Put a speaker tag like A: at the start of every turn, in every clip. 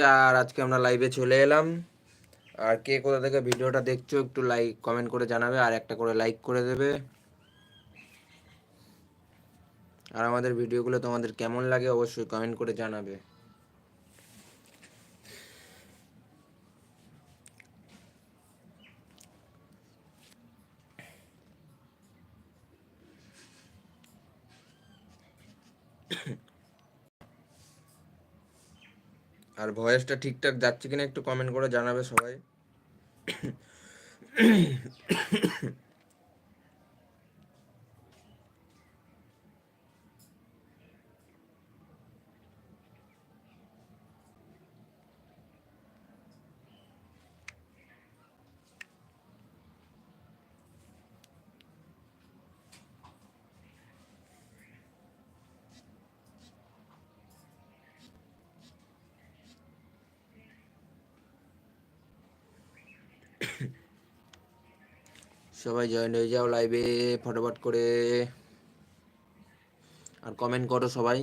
A: আর আজকে আমরা লাইভে চলে এলাম। আর কে কোথা থেকে ভিডিওটা দেখছ একটু লাইক কমেন্ট করে জানাবে আর একটা করে লাইক করে দেবে। আর আমাদের ভিডিওগুলো তোমাদের কেমন লাগে অবশ্যই কমেন্ট করে জানাবে। আর ভয়েসটা ঠিকঠাক যাচ্ছে কিনা একটু কমেন্ট করে জানাবে সবাই। সবাই জয়েন হয়ে যাও লাইভে ফটোফট করে। আর কমেন্ট করো সবাই।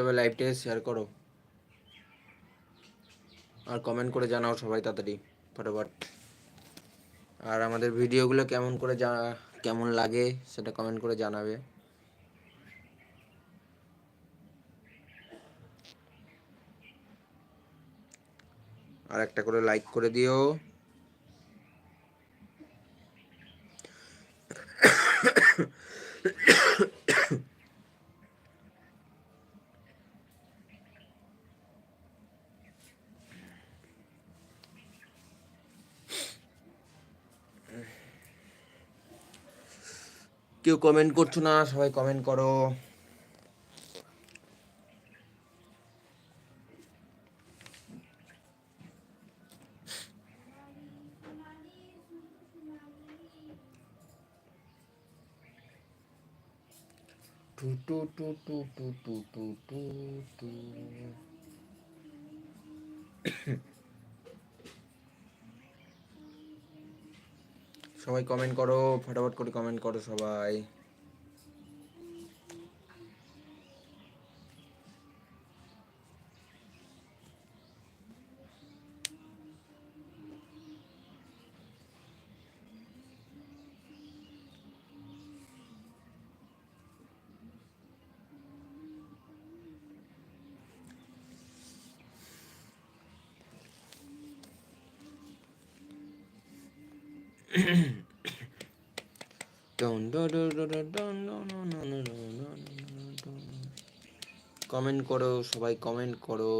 A: সবাই লাইভটা শেয়ার করো। আর কমেন্ট করে জানাও সবাই তাড়াতাড়ি, ফটোফট। আর আমাদের ভিডিওগুলো কেমন করে যা, কেমন লাগে সেটা কমেন্ট করে জানাবে। আর একটা করে লাইক করে দিও। কেউ কমেন্ট করছ না, সবাই কমেন্ট করো। Two two two two two two two two two সবাই কমেন্ট করো ফটাফট করে কমেন্ট করো সবাই। কমেন্ট করো সবাই কমেন্ট করো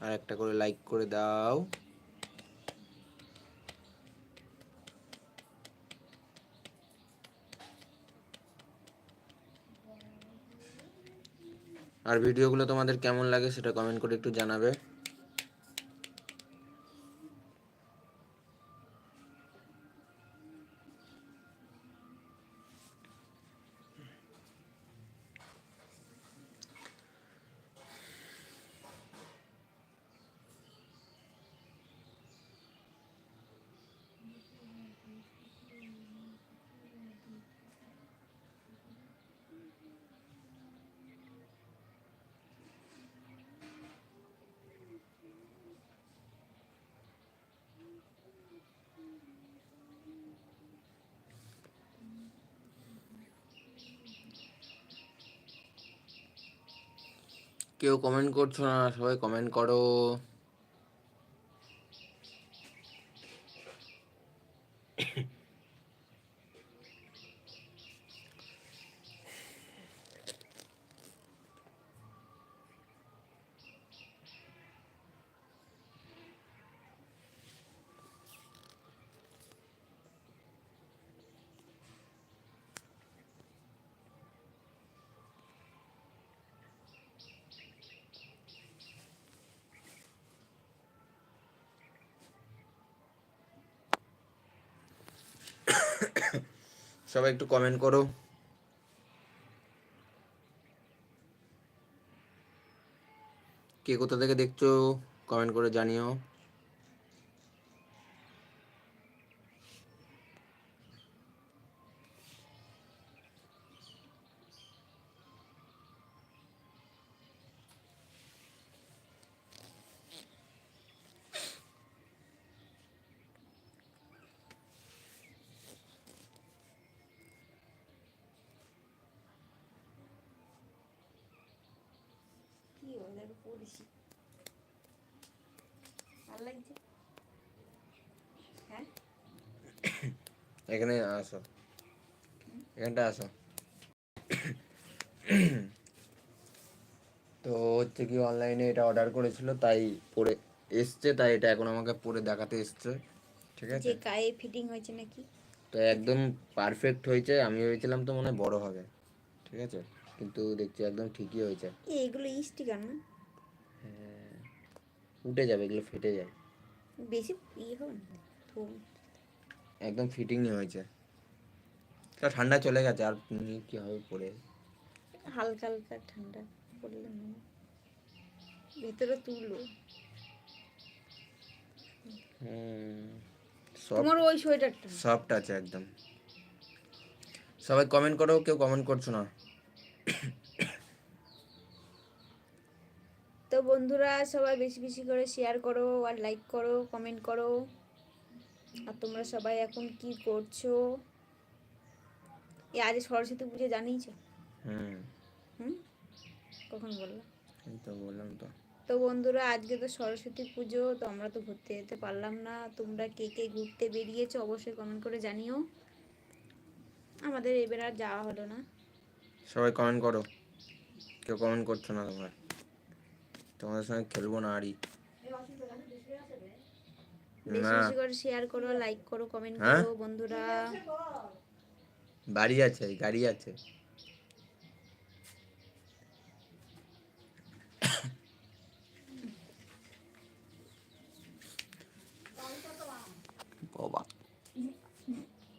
A: আর একটা করে লাইক করে দাও আর ভিডিওগুলো তোমাদের কেমন লাগে সেটা কমেন্ট করে একটু জানাবে কেউ কমেন্ট করছ না সবাই কমেন্ট করো। সবাই একটু কমেন্ট করো। কে কোথা থেকে দেখছ কমেন্ট করে জানিও।
B: পড়েছি ভালো লাগছে? হ্যাঁ?
A: এখানে আসো। এখানটা আসো। তো হচ্ছে কি অনলাইনে এটা অর্ডার করেছিল তাই পরে এসছে তাই এটা এখন আমাকে পরে দেখাতে এসছে। ঠিক আছে?
B: যে গায়ে ফিটিং হয়েছে নাকি?
A: তো একদম পারফেক্ট হয়েছে আমি ভেবেছিলাম তো মনে হয় বড় হবে। ঠিক আছে? কিন্তু দেখছি একদম ঠিকই হয়েছে।
B: এ, এগুলো স্টিকার না
A: উঠে যাবে এগুলো ফেটে যায়।
B: বেশি ইয়ে হবে না
A: একদম ফিটিংই হয়েছে। তা ঠান্ডা চলে গেছে আর নিয়ে কি হবে পরে?
B: হালকা হালকা ঠান্ডা পড়লে না। ভেতরে তুলো।
A: সব
B: তোমার ওই সোয়েটারটা?
A: সফট আছে একদম। সবাই কমেন্ট করো কেউ কমেন্ট করছ না।
B: তো বন্ধুরা সবাই বেশি বেশি করে শেয়ার করো আর লাইক করো কমেন্ট করো। আর তোমরা সবাই এখন কি করছ? এ আজ সরস্বতী পুজো জানিয়েছো?
A: হুম।
B: হুম? কখন বললাম
A: এই তো বললাম তো।
B: তো বন্ধুরা আজকে তো সরস্বতী পুজো তো আমরা তো ঘুরতে যেতে পারলাম না। তোমরা কে কে ঘুরতে বেরিয়েছো অবশ্যই কমেন্ট করে জানিও। আমাদের এবার আর যাওয়া হলো না।
A: সবাই কমেন্ট করো। কেউ কমেন্ট করছ না তোমরা? তোমাদের সঙ্গে খেলব না আরই।
B: বেশি করে শেয়ার করো লাইক করো কমেন্ট
A: হ্যাঁ?
B: করো বন্ধুরা।
A: বাড়ি আছে গাড়ি আছে।